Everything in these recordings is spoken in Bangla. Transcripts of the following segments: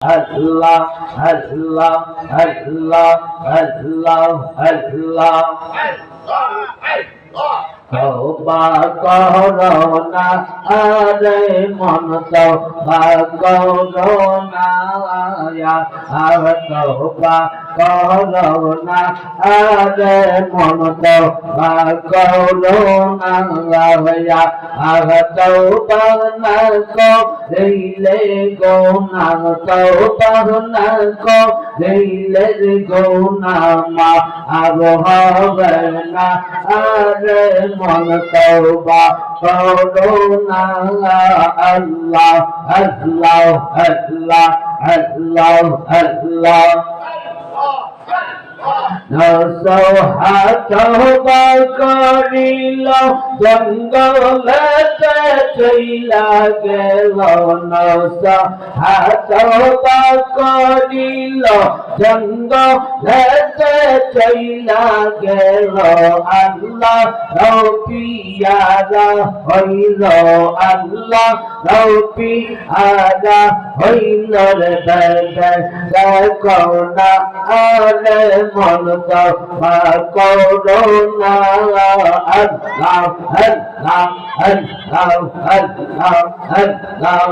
আল্লাহ আল্লাহ আল্লাহ আল্লাহ আল্লাহ তওবা করো না, আরে মন তওবা করো না আর তওবা করোনা আরে মমত করোনা লাভয়া আহ তৌবার কো রেইলে গো নাম তৌবার কো রেইলে গো নামা আবহাওয়া আরে মন তৌবা করোনা আল্লাহ আল্লাহ আল্লাহ আল্লাহ আল্লাহ। করিল জঙ্গলতে চইলা গেল নসহাতবা করিল জঙ্গলতে চইলা গেল আল্লাহ রবিয়ারা হইল, আল্লাহ রবিয়ারা হইল রে দেখো না আরে মন দফা করো না। আল্লাহ আল্লাহ আল্লাহ আল্লাহ আল্লাহ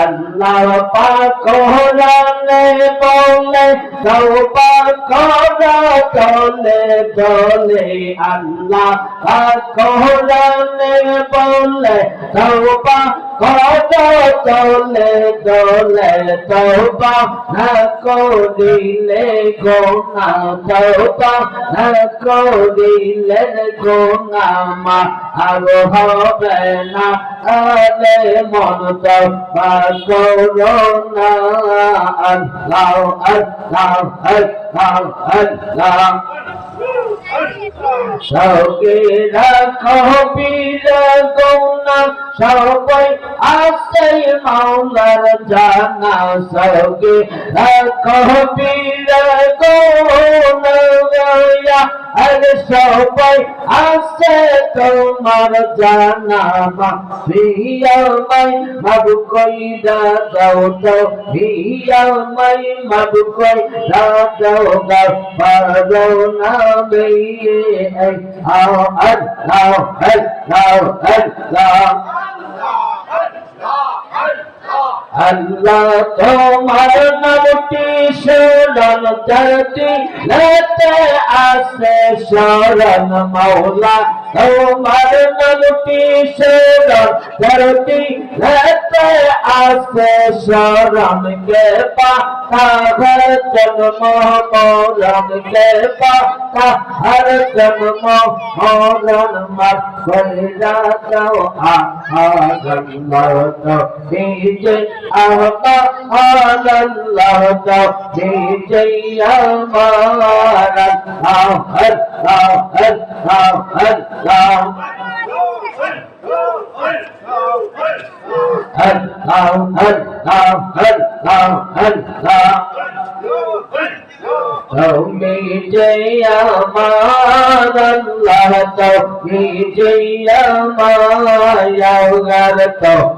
আল্লাহ পাক হরানে বলে করা চলে চলে তওবা না করিলে গোনা তওবা না করিলে গোনা মা আর হবে না আলে মন তওবা করো না আল্লাহ আল্লাহ আল্লাহ আল্লাহ সৌকে রাখো বীর গৌনা সবাই আসই মাওলার জানা সগে রাখো পীর গো নয়া আরে সবাই আসে তোমার জানা ভিয়া মাই মাব কই দাও দাও ভিয়া মাই মাব কই দাও দাও পারো না বেয়ে আও আও আও আও আও। আল্লাহ তোমার নামটি শরণ ধরতি লেতে আসে শরণ মাওলা। তোমার নামটি শরণ ধরতি লেতে আসে শরণ কে পা হর জন্ম মরণ কে পা হর জন্ম মরণ মত কইরা দাও। আ আ গল্লাহ তো ডিজে قال الله جي جي أمارا الله الله الله تومي جي أمان الله تومي جي أمان يا غير تومي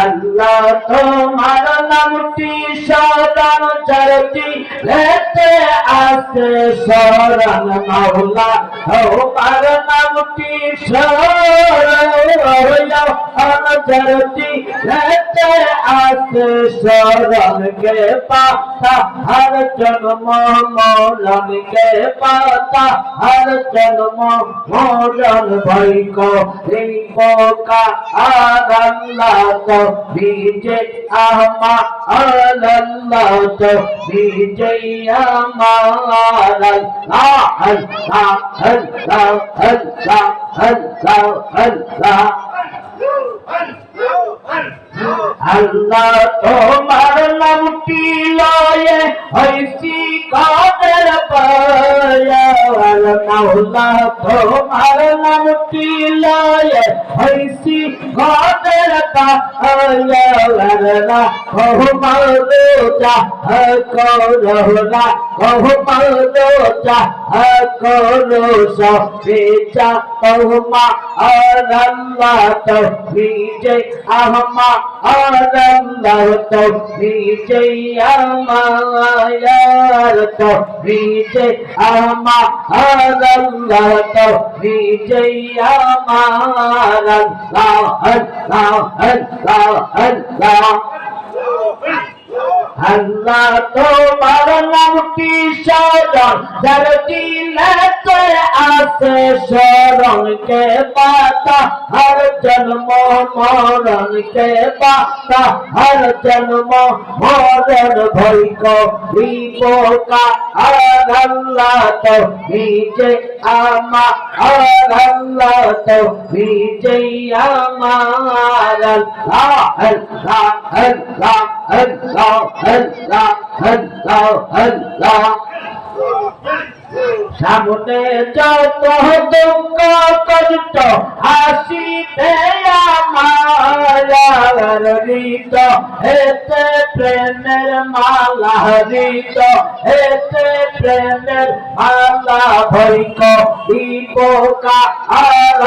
আল্লাহ তোমার নামটি সদান চারটি লেতে আসে সরণ মাওলা। তোমার নামটি সরণ চারটি লেতে আসে সরণ কে পাতা হর জন্ম মৌলন কে পাতা হর জন্ম মৌলন ভৈক রিপোকা আর আল্লাহ তো বিজে আমা আল্লাহ তো বিজে আমার আল্লাহ আল্লাহ আল্লাহ আল্লাহ তোমার নামটি লয়ে হইছি মাওলা তোমার নামটি লয়ে হইছি পায়া না কহু মারো যা করো না কহু মারো যা করো সব বেচা তোমা আল্লাহ তো নিজে আহমা আল্লাহ তো নিজে আমায়ার তো নিজে আমা আল্লাহ তো আমার আল্লাহ আল্লাহ আল্লাহ আল্লাহ। আল্লাহ তোমার নামটি স্মরণ যার দিলেতে আছে স্মরণ কে পাতা, হর জন্ম মরণ কে পাতা, হর জন্ম মরণ ভয় বিপকা আর আল্লাহ তো নিজে আমা আর আল্লাহ তো নিজে আমার, আল্লাহ আল্লাহ আল্লাহ। সামনে যত দুঃখ কষ্ট হাসিতে আমার হৃত হেতে প্রেমের মালা হৃত হেতে প্রেমের মালা ভৈক দীপকা আর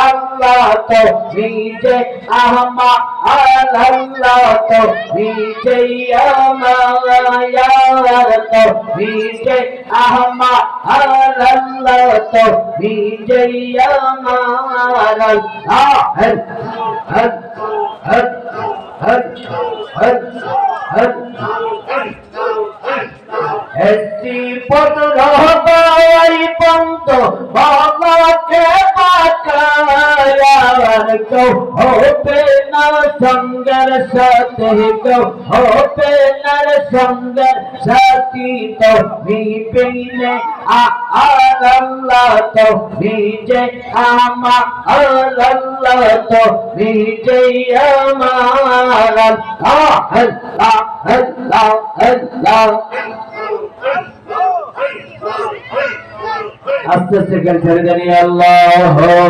নিজে আহমা আল্লাহ তো নিজে আমার তো নিজে আহমা আল্লাহ তো নিজে আমার হর হর পন্ত বাবাকে পাকায়ার কো হোপে না সঙ্গের সাথে কো হোপে না সঙ্গের তো বিপিনে আল্লাহ তো নিজে আমা আল্লাহ তো নিজে আমার আল্লাহ আল্লাহ আল্লাহ আল্লাহ আস্তে আস্তে ছেড়ে জানি আল্লাহ।